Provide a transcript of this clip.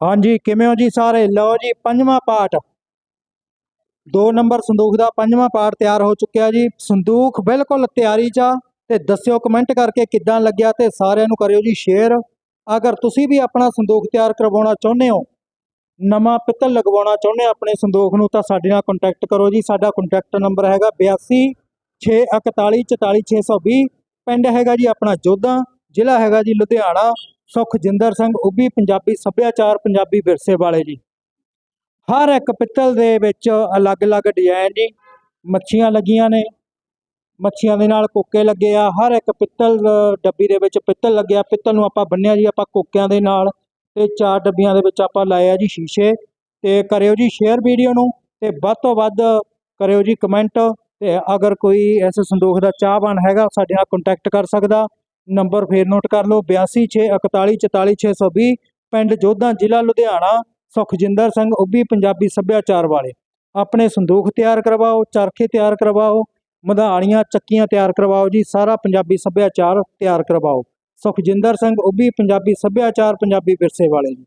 ਹਾਂਜੀ, ਕਿਵੇਂ ਹੋ ਜੀ ਸਾਰੇ? ਲਓ ਜੀ, ਪੰਜਵਾਂ ਪਾਠ। ਦੋ ਨੰਬਰ ਸੰਦੂਖ ਦਾ ਪੰਜਵਾਂ ਪਾਠ ਤਿਆਰ ਹੋ ਚੁੱਕਿਆ ਜੀ। ਸੰਦੂਖ ਬਿਲਕੁਲ ਤਿਆਰੀ 'ਚ ਆ ਤੇ ਦੱਸਿਓ ਕਮੈਂਟ ਕਰਕੇ ਕਿੱਦਾਂ ਲੱਗਿਆ ਤੇ ਸਾਰਿਆਂ ਨੂੰ ਕਰਿਓ ਜੀ ਸ਼ੇਅਰ ਅਗਰ ਤੁਸੀਂ ਵੀ ਆਪਣਾ ਸੰਦੂਖ ਤਿਆਰ ਕਰਵਾਉਣਾ ਚਾਹੁੰਦੇ ਹੋ, ਨਵਾਂ ਪਿੱਤਲ ਲਗਵਾਉਣਾ ਚਾਹੁੰਦੇ ਹੋ ਆਪਣੇ ਸੰਦੂਖ ਨੂੰ, ਤਾਂ ਸਾਡੇ ਨਾਲ ਕੰਟੈਕਟ ਕਰੋ ਜੀ। ਸਾਡਾ ਕੰਟੈਕਟ ਨੰਬਰ ਹੈਗਾ 82 641 44620 ਪਿੰਡ ਹੈਗਾ ਜੀ ਆਪਣਾ ਜੋਧਾ, ਜ਼ਿਲ੍ਹਾ ਹੈਗਾ ਜੀ ਲੁਧਿਆਣਾ। ਸੁਖਜਿੰਦਰ ਸਿੰਘ ਉੱਭੀ ਪੰਜਾਬੀ ਸੱਭਿਆਚਾਰ ਪੰਜਾਬੀ ਵਿਰਸੇ ਵਾਲੇ ਜੀ। ਹਰ ਇੱਕ ਪਿੱਤਲ ਦੇ ਵਿੱਚ ਅਲੱਗ-ਅਲੱਗ ਡਿਜ਼ਾਈਨ ਜੀ। ਮੱਛੀਆਂ ਲੱਗੀਆਂ ਨੇ। ਮੱਛੀਆਂ ਦੇ ਨਾਲ ਕੋਕੇ ਲੱਗੇ ਆ। ਹਰ ਇੱਕ ਪਿੱਤਲ ਡੱਬੀ ਦੇ ਵਿੱਚ ਪਿੱਤਲ ਲੱਗਿਆ। ਪਿੱਤਲ ਨੂੰ ਆਪਾਂ ਬੰਨਿਆ ਜੀ, ਆਪਾਂ ਕੋਕਿਆਂ ਦੇ ਨਾਲ। ਤੇ ਚਾਰ ਡੱਬੀਆਂ ਦੇ ਵਿੱਚ ਆਪਾਂ ਲਾਇਆ ਜੀ ਸ਼ੀਸ਼ੇ। ਤੇ ਕਰਿਓ ਜੀ ਸ਼ੇਅਰ ਵੀਡੀਓ ਨੂੰ ਤੇ ਵੱਧ ਤੋਂ ਵੱਧ ਕਰਿਓ ਜੀ ਕਮੈਂਟ ਤੇ ਅਗਰ ਕੋਈ ਇਸ ਸੰਦੋਖ ਦਾ ਚਾਹਵਾਨ ਹੈਗਾ, ਸਾਡੇ ਨਾਲ ਕੰਟੈਕਟ ਕਰ ਸਕਦਾ। ਨੰਬਰ ਫੇਰ ਨੋਟ ਕਰ ਲਓ 8264144620 ਪਿੰਡ ਜੋਧਾ, ਜ਼ਿਲ੍ਹਾ ਲੁਧਿਆਣਾ, ਸੁਖਜਿੰਦਰ ਸਿੰਘ ਉੱਭੀ, ਪੰਜਾਬੀ ਸੱਭਿਆਚਾਰ ਵਾਲੇ। ਆਪਣੇ ਸੰਦੂਖ ਤਿਆਰ ਕਰਵਾਓ, ਚਰਖੇ ਤਿਆਰ ਕਰਵਾਓ, ਮਧਾਣੀਆਂ, ਚੱਕੀਆਂ ਤਿਆਰ ਕਰਵਾਓ ਜੀ, ਸਾਰਾ ਪੰਜਾਬੀ ਸੱਭਿਆਚਾਰ ਤਿਆਰ ਕਰਵਾਓ। ਸੁਖਜਿੰਦਰ ਸਿੰਘ ਉੱਭੀ, ਪੰਜਾਬੀ ਸੱਭਿਆਚਾਰ, ਪੰਜਾਬੀ ਵਿਰਸੇ ਵਾਲੇ ਜੀ।